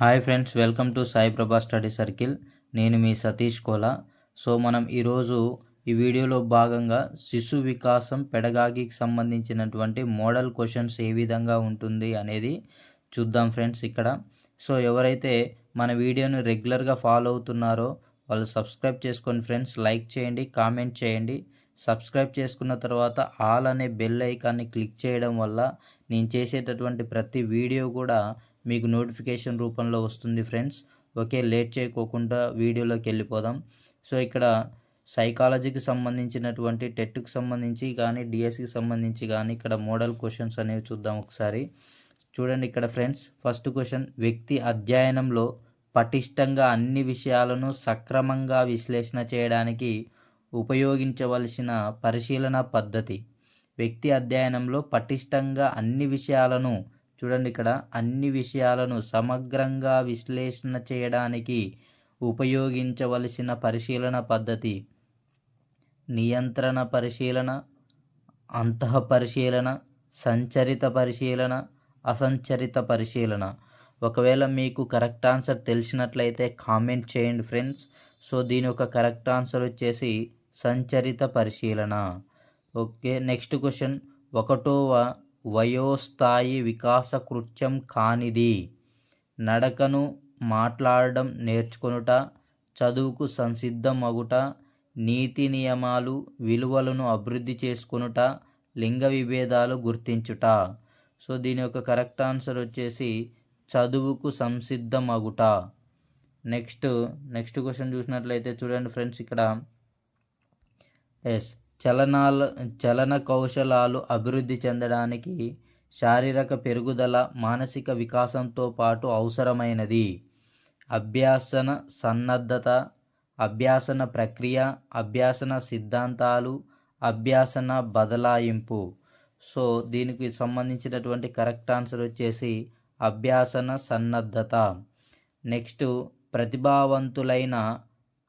Hi friends welcome to Sai Prabha study circle. నేను మీ Satish Kola. So మనం ఈరోజు ఈ వీడియోలో భాగంగా శిశు వికాసం పెడగాగికి సంబంధించినటువంటి మోడల్ క్వశ్చన్స్ ఏ విధంగా ఉంటుంది అనేది చూద్దాం ఫ్రెండ్స్ ఇక్కడ. సో ఎవరైతే మన వీడియోను రెగ్యులర్గా ఫాలో అవుతున్నారో వాళ్ళు సబ్స్క్రైబ్ చేసుకోండి ఫ్రెండ్స్ లైక్ చేయండి కామెంట్ చేయండి. సబ్స్క్రైబ్ చేసుకున్న తర్వాత ఆల్ అనే బెల్ ఐకాన్ని క్లిక్ చేయడం వల్ల నేను చేసేటటువంటి ప్రతి వీడియో కూడా మీకు నోటిఫికేషన్ రూపంలో వస్తుంది ఫ్రెండ్స్. ఓకే లేట్ చేయకోకుండా వీడియోలోకి వెళ్ళిపోదాం. సో ఇక్కడ సైకాలజీకి సంబంధించినటువంటి టెట్కి సంబంధించి కానీ డిఎస్సికి సంబంధించి కానీ ఇక్కడ మోడల్ క్వశ్చన్స్ అనేవి చూద్దాం ఒకసారి. చూడండి ఇక్కడ ఫ్రెండ్స్ ఫస్ట్ క్వశ్చన్ వ్యక్తి అధ్యయనంలో పటిష్టంగా అన్ని విషయాలను సక్రమంగా విశ్లేషణ చేయడానికి ఉపయోగించవలసిన పరిశీలన పద్ధతి. వ్యక్తి అధ్యయనంలో పటిష్టంగా అన్ని విషయాలను చూడండి ఇక్కడ అన్ని విషయాలను సమగ్రంగా విశ్లేషణ చేయడానికి ఉపయోగించవలసిన పరిశీలన పద్ధతి. నియంత్రణ పరిశీలన అంతః పరిశీలన సంచరిత పరిశీలన అసంచరిత పరిశీలన. ఒకవేళ మీకు కరెక్ట్ ఆన్సర్ తెలిసినట్లయితే కామెంట్ చేయండి ఫ్రెండ్స్. సో దీని యొక్క కరెక్ట్ ఆన్సర్ వచ్చేసి సంచరిత పరిశీలన. Okay next question. ఒకటోవ వయోస్థాయి వికాస కృత్యం కానిది. నడకను మాట్లాడడం నేర్చుకొనుట చదువుకు సంసిద్ధమగుట నీతి నియమాలు విలువలను అభివృద్ధి చేసుకొనుట లింగ విభేదాలు గుర్తించుట. సో దీని యొక్క కరెక్ట్ ఆన్సర్ వచ్చేసి చదువుకు సంసిద్ధమగుట. నెక్స్ట్ నెక్స్ట్ క్వశ్చన్ చూసినట్లయితే చూడండి ఫ్రెండ్స్ ఇక్కడ. ఎస్ చలనాల చలన కౌశలాలు అభివృద్ధి చెందడానికి శారీరక పెరుగుదల మానసిక వికాసంతో పాటు అవసరమైనది. అభ్యాసన సన్నద్ధత అభ్యాసన ప్రక్రియ అభ్యాసన సిద్ధాంతాలు అభ్యాసన బదలాయింపు. సో దీనికి సంబంధించినటువంటి కరెక్ట్ ఆన్సర్ వచ్చేసి అభ్యాసన సన్నద్ధత. నెక్స్ట్ ప్రతిభావంతులైన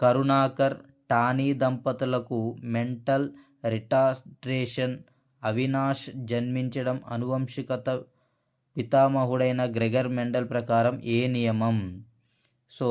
కరుణాకర్ టానీ దంపతులకు మెంటల్ రిటార్ట్రేషన్ అవినాష్ జన్మించడం అనువంశికత పితామహుడైన గ్రెగర్ మెండల్ ప్రకారం ఏ నియమం? సో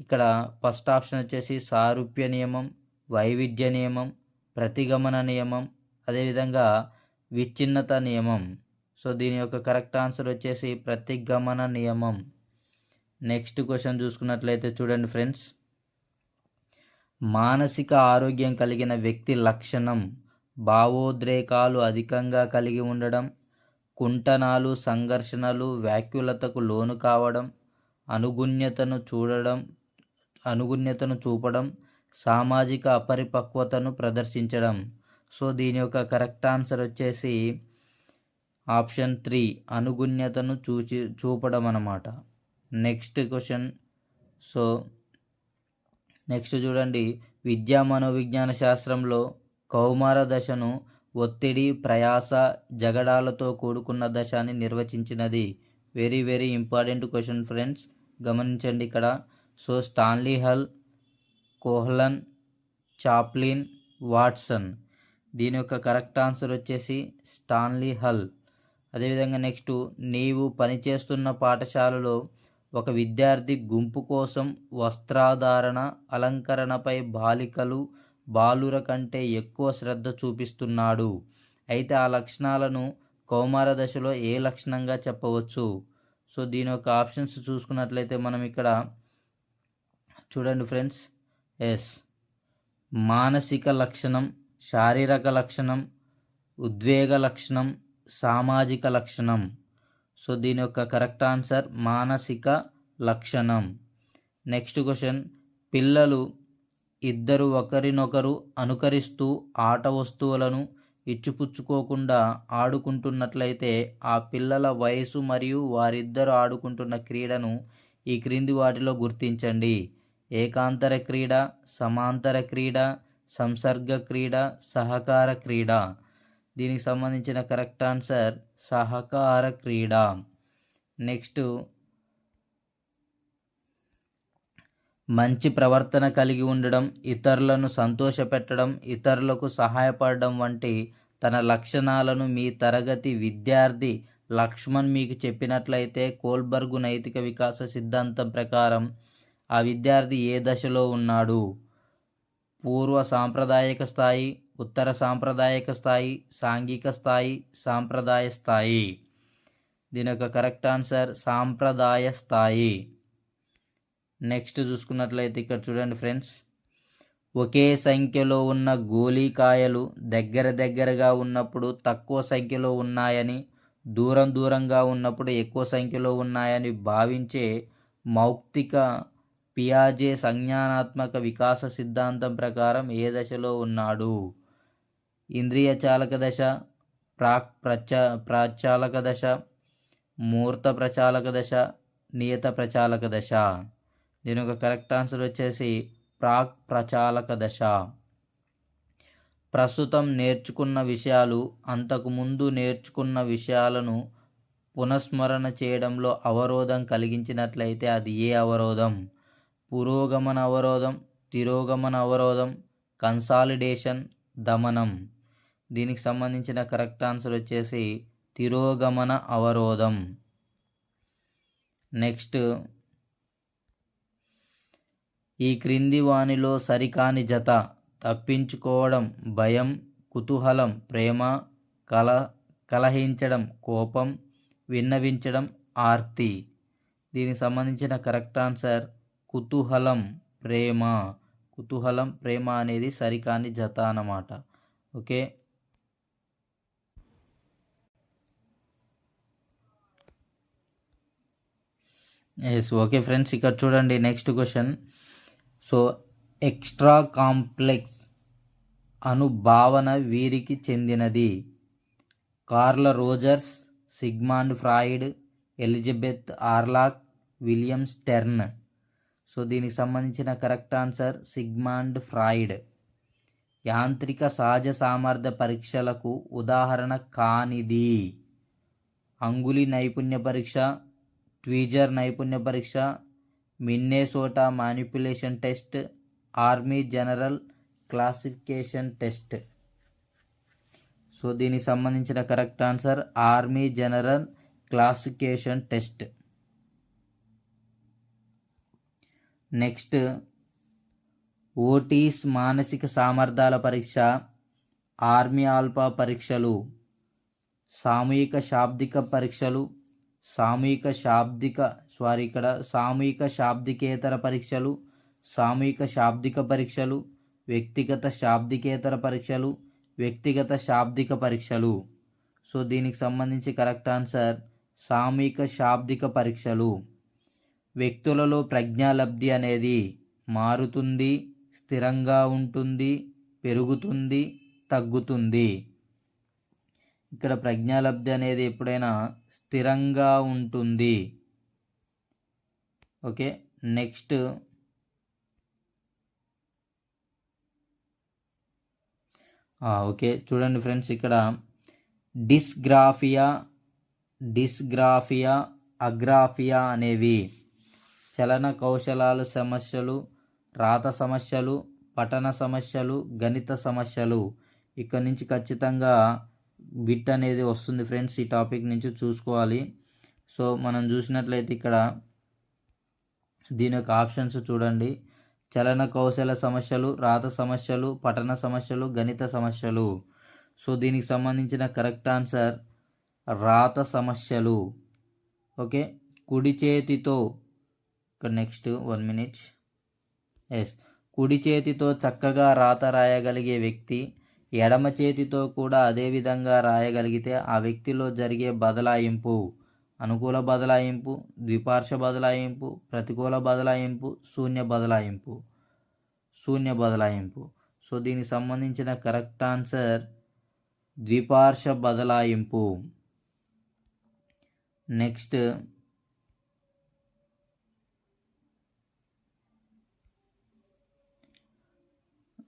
ఇక్కడ ఫస్ట్ ఆప్షన్ వచ్చేసి సారూప్య నియమం వైవిధ్య నియమం ప్రతిగమన నియమం అదేవిధంగా విచ్ఛిన్నత నియమం. సో దీని యొక్క కరెక్ట్ ఆన్సర్ వచ్చేసి ప్రతిగమన నియమం. నెక్స్ట్ క్వశ్చన్ చూసుకున్నట్లయితే చూడండి ఫ్రెండ్స్. మానసిక ఆరోగ్యం కలిగిన వ్యక్తి లక్షణం భావోద్రేకాలు అధికంగా కలిగి ఉండడం కుంటనాలు సంఘర్షణలు వ్యాకులతకు లోను కావడం అనుగుణ్యతను చూడడం అనుగుణ్యతను చూపడం సామాజిక అపరిపక్వతను ప్రదర్శించడం. సో దీని యొక్క కరెక్ట్ ఆన్సర్ వచ్చేసి ఆప్షన్ త్రీ అనుగుణ్యతను చూచి చూపడం అన్నమాట నెక్స్ట్ క్వశ్చన్. సో నెక్స్ట్ చూడండి. విద్యా మనోవిజ్ఞాన శాస్త్రంలో కౌమార దశను ఒత్తిడి ప్రయాస జగడాలతో కూడుకున్న దశ అని నిర్వచించినది. Very very important question friends గమనించండి ఇక్కడ. So Stanley Hall Kohler Chaplin Watson దీని యొక్క కరెక్ట్ ఆన్సర్ వచ్చేసి స్టాన్లీ హల్ అదేవిధంగా నెక్స్ట్ నీవు పనిచేస్తున్న పాఠశాలలో ఒక విద్యార్థి గుంపు కోసం వస్త్రాధారణ అలంకరణపై బాలికలు బాలుర కంటే ఎక్కువ శ్రద్ధ చూపిస్తున్నాడు. అయితే ఆ లక్షణాలను కౌమార దశలో ఏ లక్షణంగా చెప్పవచ్చు? సో దీని యొక్క ఆప్షన్స్ చూసుకున్నట్లయితే మనం ఇక్కడ చూడండి ఫ్రెండ్స్. ఎస్. మానసిక లక్షణం శారీరక లక్షణం ఉద్వేగ లక్షణం సామాజిక లక్షణం. సో దీని యొక్క కరెక్ట్ ఆన్సర్ మానసిక లక్షణం. Next question. పిల్లలు ఇద్దరు ఒకరినొకరు అనుకరిస్తూ ఆట వస్తువులను ఇచ్చిపుచ్చుకోకుండా ఆడుకుంటున్నట్లయితే ఆ పిల్లల వయసు మరియు వారిద్దరు ఆడుకుంటున్న క్రీడను ఈ క్రింది వాటిలో గుర్తించండి. ఏకాంతర క్రీడ సమాంతర క్రీడ సంసర్గ క్రీడ సహకార క్రీడ. దీనికి సంబంధించిన కరెక్ట్ ఆన్సర్ సహకార క్రీడ. నెక్స్ట్ మంచి ప్రవర్తన కలిగి ఉండడం ఇతరులను సంతోషపెట్టడం ఇతరులకు సహాయపడడం వంటి తన లక్షణాలను మీ తరగతి విద్యార్థి లక్ష్మణ్ మీకు చెప్పినట్లయితే కోల్బర్గు నైతిక వికాస సిద్ధాంతం ప్రకారం ఆ విద్యార్థి ఏ దశలో ఉన్నాడు? పూర్వ సాంప్రదాయక స్థాయి ఉత్తర సాంప్రదాయక స్థాయి సాంఘిక స్థాయి సాంప్రదాయ స్థాయి. దీని యొక్క కరెక్ట్ ఆన్సర్ సాంప్రదాయ స్థాయి. నెక్స్ట్ చూసుకున్నట్లయితే ఇక్కడ చూడండి ఫ్రెండ్స్. ఒకే సంఖ్యలో ఉన్న గోళీకాయలు దగ్గర దగ్గరగా ఉన్నప్పుడు తక్కువ సంఖ్యలో ఉన్నాయని దూరం దూరంగా ఉన్నప్పుడు ఎక్కువ సంఖ్యలో ఉన్నాయని భావించే మౌక్తిక పియాజే సంజ్ఞానాత్మక వికాస సిద్ధాంతం ప్రకారం ఏ దశలో ఉన్నాడు? ఇంద్రియ చాలక దశ ప్రాక్ ప్రచ ప్రాచాలక దశ మూర్త ప్రచాలక దశ నియత ప్రచాలక దశ. దీని యొక్క కరెక్ట్ ఆన్సర్ వచ్చేసి ప్రాక్ ప్రచాలక దశ. ప్రస్తుతం నేర్చుకున్న విషయాలు అంతకుముందు నేర్చుకున్న విషయాలను పునఃస్మరణ చేయడంలో అవరోధం కలిగించినట్లయితే అది ఏ అవరోధం? పురోగమన అవరోధం తిరోగమన అవరోధం కన్సాలిడేషన్ దమనం. దీనికి సంబంధించిన కరెక్ట్ ఆన్సర్ వచ్చేసి తిరోగమన అవరోధం. నెక్స్ట్ ఈ క్రింది వానిలో సరికాని జత తప్పించుకోవడం భయం కుతూహలం ప్రేమ కల కలహించడం కోపం విన్నవించడం ఆర్తి. దీనికి సంబంధించిన కరెక్ట్ ఆన్సర్ కుతూహలం ప్రేమ. కుతూహలం ప్రేమ అనేది సరికాని జత అన్నమాట. ఓకే? ఎస్ ఓకే ఫ్రెండ్స్ ఇక్కడ చూడండి next question so extra complex అను భావన వీరికి చెందినది. Carl Rogers Sigmund Freud Elizabeth Hurlock William Stern. So దీనికి సంబంధించిన కరెక్ట్ ఆన్సర్ సిగ్మాండ్ ఫ్రాయిడ్. యాంత్రిక సహజ సామర్థ్య పరీక్షలకు ఉదాహరణ కానిది. అంగులి నైపుణ్య పరీక్ష ట్వీజర్ నైపుణ్య పరీక్ష Minnesota manipulation test army general classification test. So దీనికి సంబంధించిన correct answer army general classification test. Next Otis మానసిక సామర్థ్యాల పరీక్ష ఆర్మీ ఆల్ఫా పరీక్షలు సామూహిక శాబ్దిక పరీక్షలు సామూహిక శాబ్దిక సారీ ఇక్కడ సామూహిక శాబ్దికేతర పరీక్షలు సామూహిక శాబ్దిక పరీక్షలు వ్యక్తిగత శాబ్దికేతర పరీక్షలు వ్యక్తిగత శాబ్దిక పరీక్షలు. సో దీనికి సంబంధించి కరెక్ట్ ఆన్సర్ సామూహిక శాబ్దిక పరీక్షలు. వ్యక్తులలో ప్రజ్ఞాలబ్ధి అనేది మారుతుంది స్థిరంగా ఉంటుంది పెరుగుతుంది తగ్గుతుంది. ఇక్కడ ప్రజ్ఞాలబ్ధి అనేది ఎప్పుడైనా స్థిరంగా ఉంటుంది. Okay next. ఓకే చూడండి ఫ్రెండ్స్ ఇక్కడ. డిస్గ్రాఫియా డిస్గ్రాఫియా అగ్రాఫియా అనేవి చలన కౌశలాలు సమస్యలు రాత సమస్యలు పఠన సమస్యలు గణిత సమస్యలు. ఇక్కడ నుంచి ఖచ్చితంగా బిట్ అనేది వస్తుంది ఫ్రెండ్స్ ఈ టాపిక్ నుంచి చూసుకోవాలి. సో మనం చూసినట్లయితే ఇక్కడ దీని యొక్క ఆప్షన్స్ చూడండి. చలన కౌశల సమస్యలు రాత సమస్యలు పఠన సమస్యలు గణిత సమస్యలు. సో దీనికి సంబంధించిన కరెక్ట్ ఆన్సర్ రాత సమస్యలు. ఓకే? కుడి చేతితో ఇక్కడ నెక్స్ట్ వన్ మినిట్. ఎస్. కుడి చేతితో చక్కగా రాత రాయగలిగే వ్యక్తి ఎడమ చేతితో కూడా అదే విధంగా రాయగలిగితే ఆ వ్యక్తిలో జరిగే బదలాయింపు అనుకూల బదలాయింపు ద్విపార్శ్వ బదలాయింపు ప్రతికూల బదలాయింపు శూన్య బదలాయింపు శూన్య బదలాయింపు. సో దీనికి సంబంధించిన కరెక్ట్ ఆన్సర్ ద్విపార్శ్వ బదలాయింపు. నెక్స్ట్.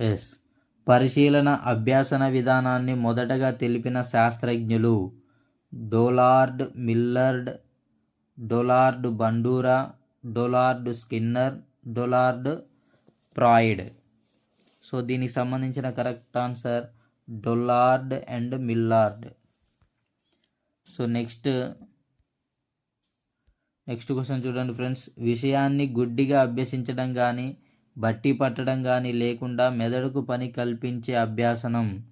ఎస్. పరిశీలన అభ్యాసన విధానాన్ని మొదటగా తెలిపిన శాస్త్రజ్ఞులు Dollard Miller Dollard Bandura Dollard Skinner Dollard Freud. So దీనికి సంబంధించిన correct answer Dollard and Miller. So next next question చూడండి ఫ్రెండ్స్. విషయాన్ని గుడ్డిగా అభ్యసించడం కానీ బట్టి పట్టడం కానీ లేకుండా మెదడుకు పని కల్పించే అభ్యాసనం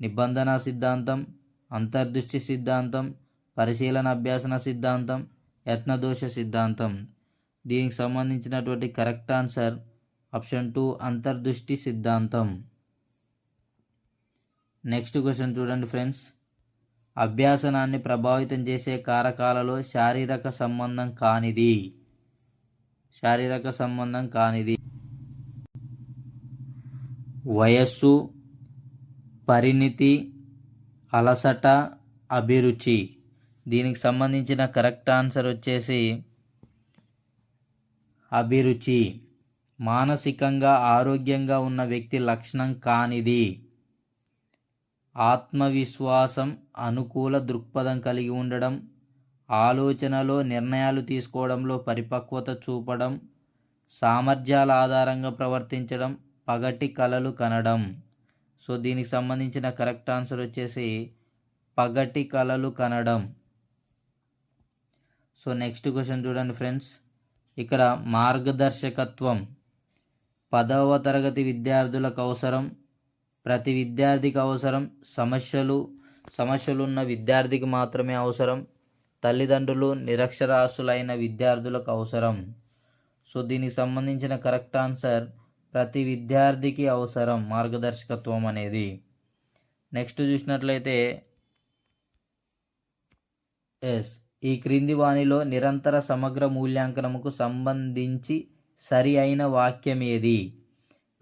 నిబంధన సిద్ధాంతం అంతర్దృష్టి సిద్ధాంతం పరిశీలన అభ్యాసన సిద్ధాంతం యత్నదోష సిద్ధాంతం. దీనికి సంబంధించినటువంటి కరెక్ట్ ఆన్సర్ ఆప్షన్ టూ అంతర్దృష్టి సిద్ధాంతం. నెక్స్ట్ క్వశ్చన్ చూడండి ఫ్రెండ్స్. అభ్యాసనాన్ని ప్రభావితం చేసే కారకాలలో శారీరక సంబంధం కానిది. శారీరక సంబంధం కానిది. వయస్సు పరిణితి అలసట అభిరుచి. దీనికి సంబంధించిన కరెక్ట్ ఆన్సర్ వచ్చేసి అభిరుచి. మానసికంగా ఆరోగ్యంగా ఉన్న వ్యక్తి లక్షణం కానిది. ఆత్మవిశ్వాసం అనుకూల దృక్పథం కలిగి ఉండడం. ఆలోచనలో నిర్ణయాలు తీసుకోవడంలో పరిపక్వత చూపడం. సామర్థ్యాల ఆధారంగా ప్రవర్తించడం. పగటి కలలు కనడం. సో దీనికి సంబంధించిన కరెక్ట్ ఆన్సర్ వచ్చేసి పగటి కలలు కనడం. సో నెక్స్ట్ క్వశ్చన్ చూడండి ఫ్రెండ్స్. ఇక్కడ మార్గదర్శకత్వం. పదవ తరగతి విద్యార్థులకు అవసరం. ప్రతి విద్యార్థికి అవసరం. సమస్యలు సమస్యలు ఉన్న విద్యార్థికి మాత్రమే అవసరం. తల్లిదండ్రులు నిరక్షరాస్యులైన విద్యార్థులకు అవసరం. సో దీనికి సంబంధించిన కరెక్ట్ ఆన్సర్ ప్రతి విద్యార్థికి అవసరం మార్గదర్శకత్వం అనేది. నెక్స్ట్ చూసినట్లయితే ఎస్. ఈ క్రింది వాణిలో నిరంతర సమగ్ర మూల్యాంకనముకు సంబంధించి సరి అయిన వాక్యం ఏది?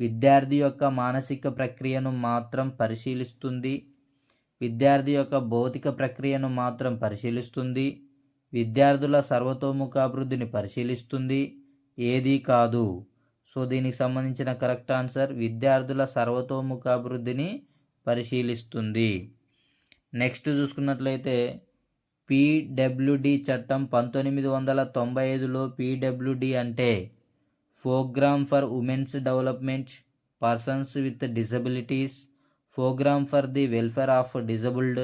విద్యార్థి యొక్క మానసిక ప్రక్రియను మాత్రం పరిశీలిస్తుంది. విద్యార్థి యొక్క భౌతిక ప్రక్రియను మాత్రం పరిశీలిస్తుంది. విద్యార్థుల సర్వతోముఖాభివృద్ధిని పరిశీలిస్తుంది. ఏదీ కాదు. సో దీనికి సంబంధించిన కరెక్ట్ ఆన్సర్ విద్యార్థుల సర్వతోముఖాభివృద్ధిని పరిశీలిస్తుంది. నెక్స్ట్ చూసుకున్నట్లయితే పీడబ్ల్యూడి చట్టం పంతొమ్మిది వందల తొంభై ఐదులో పీడబ్ల్యూడి అంటే program for women's development persons with disabilities program for the welfare of disabled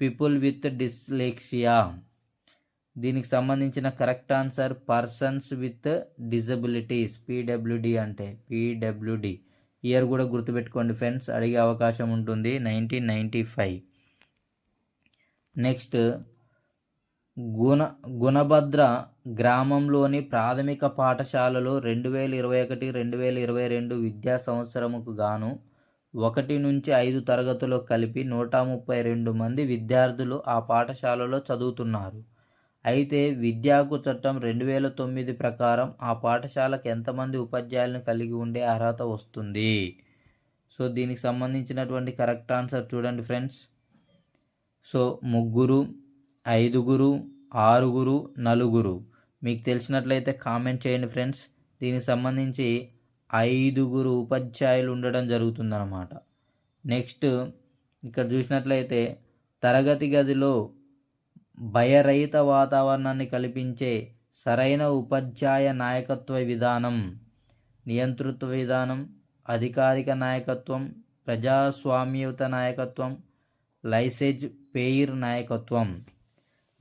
people with dyslexia. దీనికి సంబంధించిన correct answer persons with disabilities PWD అంటే పీడబ్ల్యూడి. ఇయర్ కూడా గుర్తుపెట్టుకోండి ఫ్రెండ్స్ అడిగే అవకాశం ఉంటుంది నైన్టీన్ నైంటీ ఫైవ్. నెక్స్ట్ గుణ గుణభద్ర గ్రామంలోని ప్రాథమిక పాఠశాలలో రెండు వేల ఇరవై ఒకటి రెండు వేల ఇరవై రెండు విద్యా సంవత్సరముకు గాను ఒకటి నుంచి ఐదు తరగతులు కలిపి నూట ముప్పై రెండు మంది విద్యార్థులు ఆ పాఠశాలలో చదువుతున్నారు. అయితే విద్యాకు చట్టం రెండు వేల తొమ్మిది ప్రకారం ఆ పాఠశాలకు ఎంతమంది ఉపాధ్యాయులను కలిగి ఉండే అర్హత వస్తుంది? సో దీనికి సంబంధించినటువంటి కరెక్ట్ ఆన్సర్ చూడండి ఫ్రెండ్స్. సో ముగ్గురు ఐదుగురు ఆరుగురు నలుగురు. మీకు తెలిసినట్లయితే కామెంట్ చేయండి ఫ్రెండ్స్. దీనికి సంబంధించి ఐదుగురు ఉపాధ్యాయులు ఉండడం జరుగుతుందన్నమాట. నెక్స్ట్ ఇక్కడ చూసినట్లయితే తరగతి గదిలో భయరహిత వాతావరణాన్ని కల్పించే సరైన ఉపాధ్యాయ నాయకత్వ విధానం నియంతృత్వ విధానం అధికారిక నాయకత్వం ప్రజాస్వామ్యయుత నాయకత్వం లైసేజ్ పేయిర్ నాయకత్వం.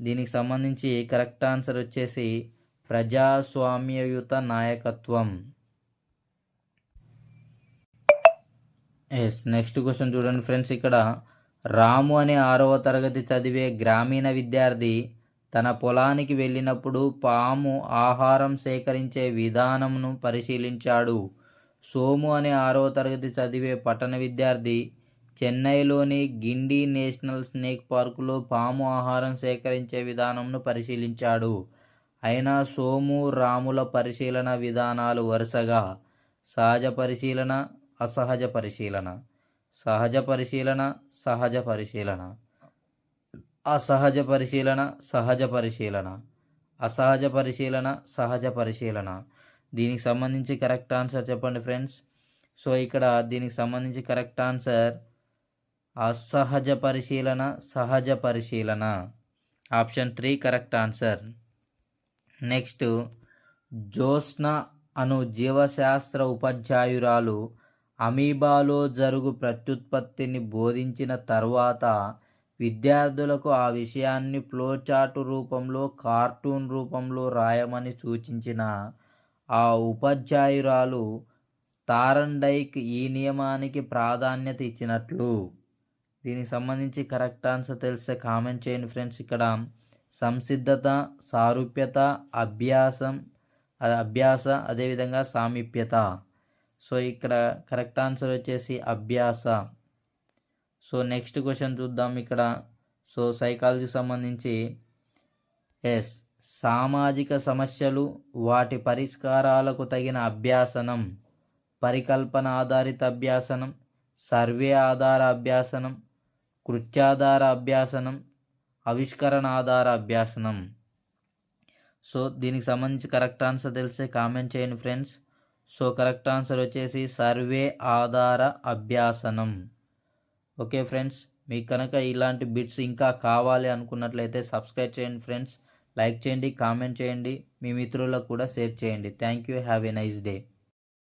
దీనికి సంబంధించి కరెక్ట్ ఆన్సర్ వచ్చేసి ప్రజాస్వామ్యయుత నాయకత్వం. ఎస్ నెక్స్ట్ క్వశ్చన్ చూడండి ఫ్రెండ్స్. ఇక్కడ రాము అనే ఆరవ తరగతి చదివే గ్రామీణ విద్యార్థి తన పొలానికి వెళ్ళినప్పుడు పాము ఆహారం సేకరించే విధానంను పరిశీలించాడు. సోము అనే ఆరవ తరగతి చదివే పట్టణ విద్యార్థి చెన్నైలోని గిండి నేషనల్ స్నేక్ పార్కులో పాము ఆహారం సేకరించే విధానంను పరిశీలించాడు. అయినా సోము రాముల పరిశీలన విధానాలు వరుసగా. సహజ పరిశీలన అసహజ పరిశీలన. సహజ పరిశీలన సహజ పరిశీలన. అసహజ పరిశీలన సహజ పరిశీలన. అసహజ పరిశీలన సహజ పరిశీలన. దీనికి సంబంధించి కరెక్ట్ ఆన్సర్ చెప్పండి ఫ్రెండ్స్. సో ఇక్కడ దీనికి సంబంధించి కరెక్ట్ ఆన్సర్ అసహజ పరిశీలన సహజ పరిశీలన. Option three correct answer. Next Jyotsna అను జీవశాస్త్ర ఉపాధ్యాయురాలు అమీబాలో జరుగు ప్రత్యుత్పత్తిని బోధించిన తర్వాత విద్యార్థులకు ఆ విషయాన్ని ఫ్లోచార్టు రూపంలో కార్టూన్ రూపంలో రాయమని సూచించిన ఆ ఉపాధ్యాయురాలు తారండైక్ ఈ నియమానికి ప్రాధాన్యత ఇచ్చినట్లు. దీనికి సంబంధించి కరెక్ట్ ఆన్సర్ తెలిస్తే కామెంట్ చేయండి ఫ్రెండ్స్. ఇక్కడ సంసిద్ధత సారూప్యత అభ్యాసం అభ్యాస అదేవిధంగా సామీప్యత. సో ఇక్కడ కరెక్ట్ ఆన్సర్ వచ్చేసి అభ్యాస. సో నెక్స్ట్ క్వశ్చన్ చూద్దాం ఇక్కడ. సో సైకాలజీకి సంబంధించి ఎస్. సామాజిక సమస్యలు వాటి పరిష్కారాలకు తగిన అభ్యాసనం పరికల్పన ఆధారిత అభ్యాసనం సర్వే ఆధార అభ్యాసనం కృత్యాధార అభ్యాసనం ఆవిష్కరణ ఆధార అభ్యాసనం. సో దీనికి సంబంధించి కరెక్ట్ ఆన్సర్ తెలిస్తే కామెంట్ చేయండి ఫ్రెండ్స్. సో కరెక్ట్ ఆన్సర్ వచ్చేసి సర్వే ఆధార అభ్యాసనం. ఓకే ఫ్రెండ్స్ మీకు కనుక ఇలాంటి బిట్స్ ఇంకా కావాలి అనుకున్నట్లయితే సబ్స్క్రైబ్ చేయండి ఫ్రెండ్స్ లైక్ చేయండి కామెంట్ చేయండి మీ మిత్రులకు కూడా షేర్ చేయండి. Thank you have a nice day.